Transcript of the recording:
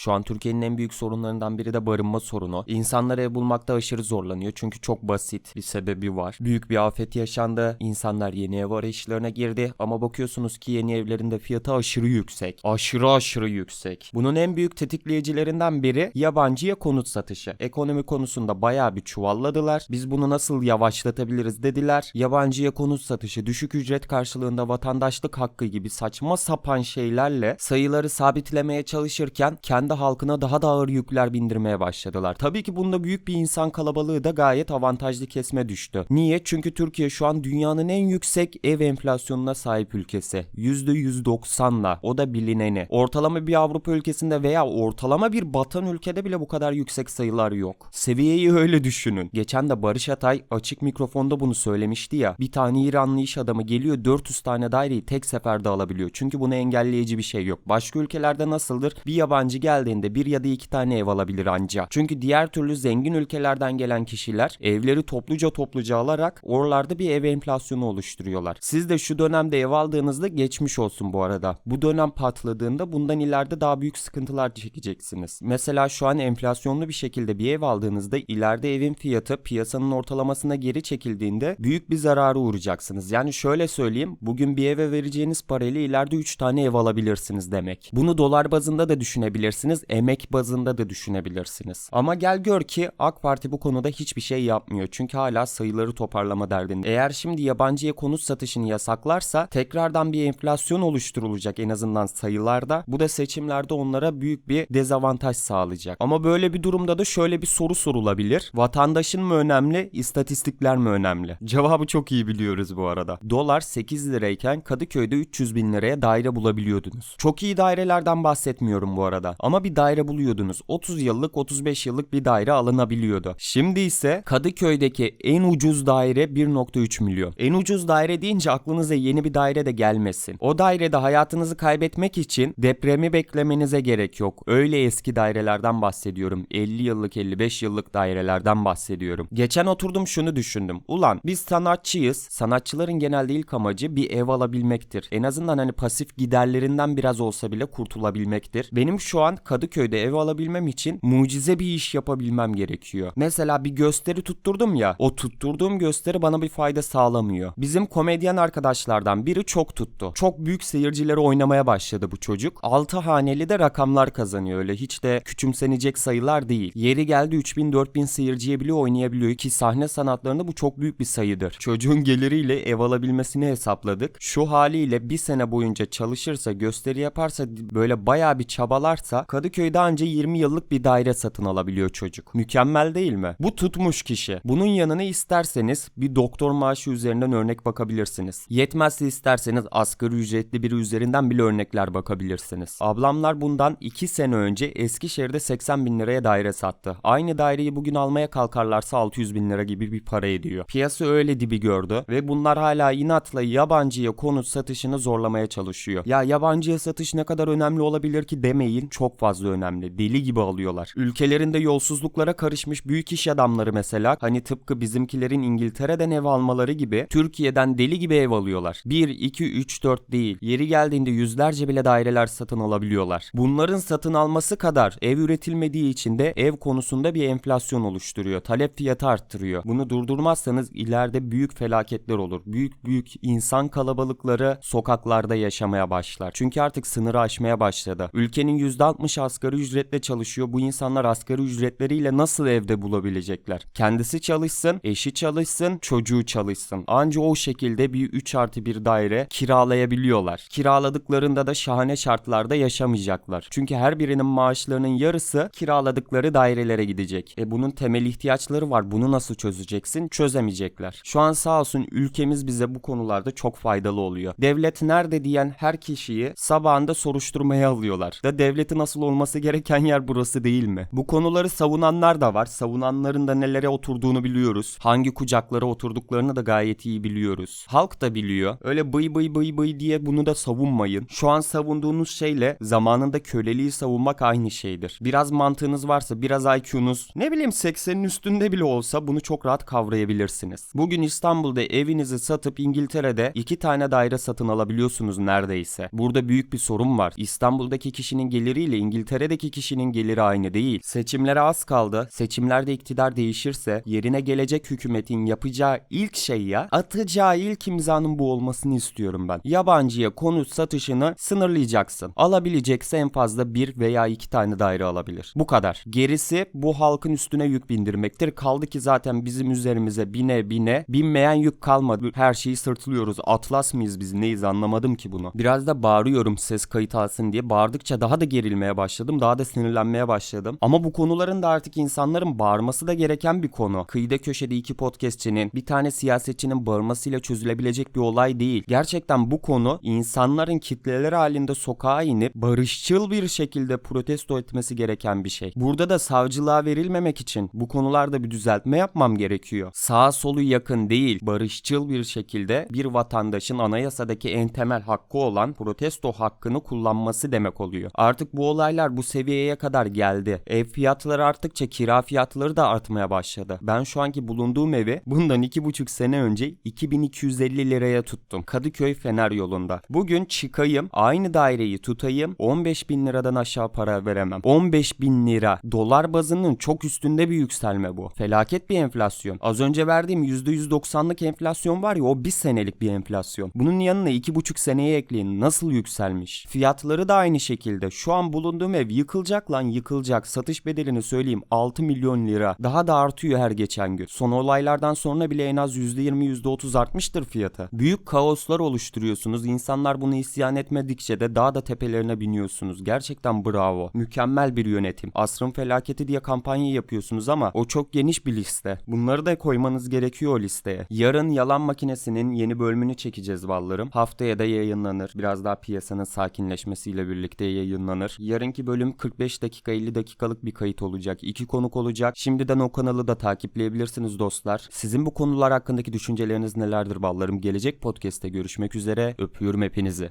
Şu an Türkiye'nin en büyük sorunlarından biri de barınma sorunu. İnsanlar ev bulmakta aşırı zorlanıyor çünkü çok basit bir sebebi var. Büyük bir afet yaşandı. İnsanlar yeni ev arayışlarına girdi ama bakıyorsunuz ki yeni evlerin de fiyatı aşırı yüksek. Aşırı aşırı yüksek. Bunun en büyük tetikleyicilerinden biri yabancıya konut satışı. Ekonomi konusunda bayağı bir çuvalladılar. Biz bunu nasıl yavaşlatabiliriz dediler. Yabancıya konut satışı, düşük ücret karşılığında vatandaşlık hakkı gibi saçma sapan şeylerle sayıları sabitlemeye çalışırken kendi halkına daha da ağır yükler bindirmeye başladılar. Tabii ki bunda büyük bir insan kalabalığı da gayet avantajlı kesme düştü. Niye? Çünkü Türkiye şu an dünyanın en yüksek ev enflasyonuna sahip ülkesi. %190'la. O da bilineni. Ortalama bir Avrupa ülkesinde veya ortalama bir batan ülkede bile bu kadar yüksek sayılar yok. Seviyeyi öyle düşünün. Geçen de Barış Atay açık mikrofonda bunu söylemişti ya. Bir tane İranlı iş adamı geliyor 400 tane daireyi tek seferde alabiliyor. Çünkü bunu engelleyici bir şey yok. Başka ülkelerde nasıldır? Bir yabancı geldiğinde bir ya da iki tane ev alabilir anca. Çünkü diğer türlü zengin ülkelerden gelen kişiler evleri topluca topluca alarak oralarda bir ev enflasyonu oluşturuyorlar. Siz de şu dönemde ev aldığınızda geçmiş olsun bu arada. Bu dönem patladığında bundan ileride daha büyük sıkıntılar çekeceksiniz. Mesela şu an enflasyonlu bir şekilde bir ev aldığınızda ileride evin fiyatı piyasanın ortalamasına geri çekildiğinde büyük bir zarara uğrayacaksınız. Yani şöyle söyleyeyim bugün bir eve vereceğiniz parayla ileride 3 tane ev alabilirsiniz demek. Bunu dolar bazında da düşünebilirsiniz, emek bazında da düşünebilirsiniz. Ama gel gör ki AK Parti bu konuda hiçbir şey yapmıyor. Çünkü hala sayıları toparlama derdinde. Eğer şimdi yabancıya konut satışını yasaklarsa tekrardan bir enflasyon oluşturulacak en azından sayılarda. Bu da seçimlerde onlara büyük bir dezavantaj sağlayacak. Ama böyle bir durumda da şöyle bir soru sorulabilir. Vatandaşın mı önemli, istatistikler mi önemli? Cevabı çok iyi biliyoruz bu arada. Dolar 8 lirayken Kadıköy'de 300 bin liraya daire bulabiliyordunuz. Çok iyi dairelerden bahsetmiyorum bu arada. Ama bir daire buluyordunuz. 30 yıllık 35 yıllık bir daire alınabiliyordu. Şimdi ise Kadıköy'deki en ucuz daire 1.3 milyon. En ucuz daire deyince aklınıza yeni bir daire de gelmesin. O dairede hayatınızı kaybetmek için depremi beklemenize gerek yok. Öyle eski dairelerden bahsediyorum. 50 yıllık 55 yıllık dairelerden bahsediyorum. Geçen oturdum şunu düşündüm. Ulan biz sanatçıyız. Sanatçıların genelde ilk amacı bir ev alabilmektir. En azından hani pasif giderlerinden biraz olsa bile kurtulabilmektir. Benim şu an Kadıköy'de ev alabilmem için mucize bir iş yapabilmem gerekiyor. Mesela bir gösteri tutturdum ya. O tutturduğum gösteri bana bir fayda sağlamıyor. Bizim komedyen arkadaşlardan biri çok tuttu. Çok büyük seyircileri oynamaya başladı bu çocuk. 6 haneli de rakamlar kazanıyor öyle hiç de küçümsenecek sayılar değil. Yeri geldi 3000-4000 seyirciye bile oynayabiliyor ki sahne sanatlarında bu çok büyük bir sayıdır. Çocuğun geliriyle ev alabilmesini hesapladık. Şu haliyle bir sene boyunca çalışırsa, gösteri yaparsa, böyle bayağı bir çabalarsa Kadıköy'de anca 20 yıllık bir daire satın alabiliyor çocuk. Mükemmel değil mi? Bu tutmuş kişi. Bunun yanına isterseniz bir doktor maaşı üzerinden örnek bakabilirsiniz. Yetmezse isterseniz asgari ücretli biri üzerinden bile örnekler bakabilirsiniz. Ablamlar bundan 2 sene önce Eskişehir'de 80 bin liraya daire sattı. Aynı daireyi bugün almaya kalkarlarsa 600 bin lira gibi bir para ediyor. Piyasa öyle dibi gördü ve bunlar hala inatla yabancıya konut satışını zorlamaya çalışıyor. Ya yabancıya satış ne kadar önemli olabilir ki demeyin çok fazla önemli. Deli gibi alıyorlar. Ülkelerinde yolsuzluklara karışmış büyük iş adamları mesela hani tıpkı bizimkilerin İngiltere'den ev almaları gibi Türkiye'den deli gibi ev alıyorlar. 1, 2, 3, 4 değil. Yeri geldiğinde yüzlerce bile daireler satın alabiliyorlar. Bunların satın alması kadar ev üretilmediği için de ev konusunda bir enflasyon oluşturuyor. Talep fiyatı arttırıyor. Bunu durdurmazsanız ileride büyük felaketler olur. Büyük büyük insan kalabalıkları sokaklarda yaşamaya başlar. Çünkü artık sınırı aşmaya başladı. Ülkenin %60 asgari ücretle çalışıyor. Bu insanlar asgari ücretleriyle nasıl evde bulabilecekler? Kendisi çalışsın, eşi çalışsın, çocuğu çalışsın. Anca o şekilde bir 3 artı 1 daire kiralayabiliyorlar. Kiraladıklarında da şahane şartlarda yaşamayacaklar. Çünkü her birinin maaşlarının yarısı kiraladıkları dairelere gidecek. E bunun temel ihtiyaçları var. Bunu nasıl çözeceksin? Çözemeyecekler. Şu an sağ olsun ülkemiz bize bu konularda çok faydalı oluyor. Devlet nerede diyen her kişiyi sabahında soruşturmaya alıyorlar. Da devletin nasıl olması gereken yer burası değil mi? Bu konuları savunanlar da var. Savunanların da nelere oturduğunu biliyoruz. Hangi kucaklara oturduklarını da gayet iyi biliyoruz. Halk da biliyor. Öyle bıy bıy bıy bıy diye bunu da savunmayın. Şu an savunduğunuz şeyle zamanında köleliği savunmak aynı şeydir. Biraz mantığınız varsa, biraz IQ'nuz ne bileyim 80'in üstünde bile olsa bunu çok rahat kavrayabilirsiniz. Bugün İstanbul'da evinizi satıp İngiltere'de iki tane daire satın alabiliyorsunuz neredeyse. Burada büyük bir sorun var. İstanbul'daki kişinin geliriyle İngiltere'deki kişinin geliri aynı değil. Seçimlere az kaldı. Seçimlerde iktidar değişirse yerine gelecek hükümetin yapacağı ilk şey ya atacağı ilk imzanın bu olmasını istiyorum ben. Yabancıya konut satışını sınırlayacaksın. Alabilecekse en fazla bir veya iki tane daire alabilir. Bu kadar. Gerisi bu halkın üstüne yük bindirmektir. Kaldı ki zaten bizim üzerimize bine bine binmeyen yük kalmadı. Her şeyi sırtlıyoruz. Atlas mıyız biz neyiz anlamadım ki bunu. Biraz da bağırıyorum ses kayıt alsın diye. Bağırdıkça daha da gerilmeye başladım. Daha da sinirlenmeye başladım. Ama bu konuların da artık insanların bağırması da gereken bir konu. Kıyıda köşede iki podcastçinin bir tane siyasetçinin bağırmasıyla çözülebilecek bir olay değil. Gerçekten bu konu insanların kitleler halinde sokağa inip barışçıl bir şekilde protesto etmesi gereken bir şey. Burada da savcılığa verilmemek için bu konularda bir düzeltme yapmam gerekiyor. Sağa solu yakın değil, barışçıl bir şekilde bir vatandaşın anayasadaki en temel hakkı olan protesto hakkını kullanması demek oluyor. Artık bu olaylar bu seviyeye kadar geldi. Ev fiyatları arttıkça kira fiyatları da artmaya başladı. Ben şu anki bulunduğum evi bundan iki buçuk sene önce 2250 liraya tuttum. Kadıköy Fener yolunda. Bugün çıkayım aynı daireyi tutayım 15 bin liradan aşağı para veremem. 15 bin lira dolar bazının çok üstünde bir yükselme bu. Felaket bir enflasyon. Az önce verdiğim %190'lık enflasyon var ya o bir senelik bir enflasyon. Bunun yanına iki buçuk seneye ekleyin nasıl yükselmiş. Fiyatları da aynı şekilde. Şu an bulunduğum ev yıkılacak lan yıkılacak. Satış bedelini söyleyeyim 6 milyon lira. Daha da artıyor her geçen gün. Son olaylardan sonra bile en az %20 %30 artmıştır fiyatı. Büyük kaoslar oluşturuyorsunuz. İnsanlar bunu isyan etmedikçe de daha da tepelerine biniyorsunuz. Gerçekten bravo. Mükemmel bir yönetim. Asrın felaketi diye kampanya yapıyorsunuz ama o çok geniş bir liste. Bunları da koymanız gerekiyor o listeye. Yarın Yalan Makinesi'nin yeni bölümünü çekeceğiz ballarım. Haftaya da yayınlanır. Biraz daha piyasanın sakinleşmesiyle birlikte yayınlanır. Yarınki bölüm 45 dakika 50 dakikalık bir kayıt olacak. İki konuk olacak. Şimdiden o kanalı da takipleyebilirsiniz dostlar. Sizin bu konular hakkındaki düşünceleriniz nelerdir ballarım? Gelecek podcast'te görüşmek üzere. Öpüyorum hepinizi.